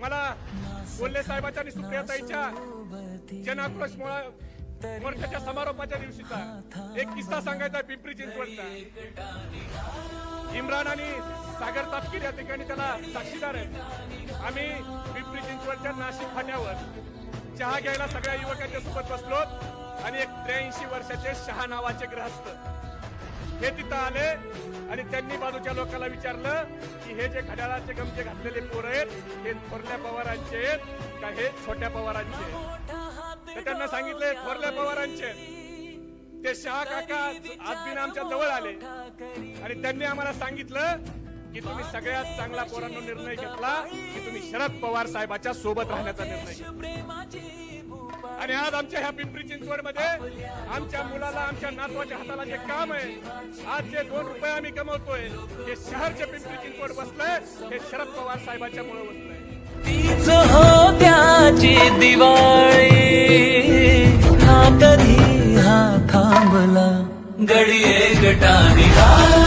मला कोल्हे साहेबांच्या आणि सुप्रियाताईच्या जनाक्रोश मोर्चाच्या समारोपाच्या दिवशीचा एक किस्सा सांगायचा पिंपरी चिंचवडचा. इम्रान आणि सागर तापकीर या ठिकाणी त्याला साक्षीदार आहेत. आम्ही पिंपरी चिंचवडच्या नाशिक फाट्यावर चहा घ्यायला सगळ्या युवकांच्या सोबत बसलो आणि एक त्र्याऐंशी वर्षाचे शहा नावाचे ग्रहस्थ हे तिथं आले आणि त्यांनी बाजूच्या लोकांना विचारलं की हे जे घड्याळाचे गमचे घातलेले पोरं आहेत हे थोरल्या पवारांचे आहेत का हे छोट्या पवारांचे आहेत? त्यांना सांगितले थोरल्या पवारांचे ते शहा काका आज आमच्या जवळ आले. आणि त्यांनी आम्हाला सांगितलं की तुम्ही सगळ्यात चांगला पोरांनो निर्णय घेतला की तुम्ही शरद पवार साहेबाच्या सोबत राहण्याचा निर्णय घेतला. आणि आज आमच्या ह्या पिंपरी चिंचवडमध्ये आमच्या मुलाला आमच्या नातवाच्या हाताला जे काम आहे आज जे दोन रुपये आम्ही कमवतोय हे शहरचे पिंपरी चिंचवड बसलंय हे शरद पवार साहेबांच्या मुळे बसलंय. तीच हो त्याची दिवाळी कधी हा थांबला गडी एकटा निघाला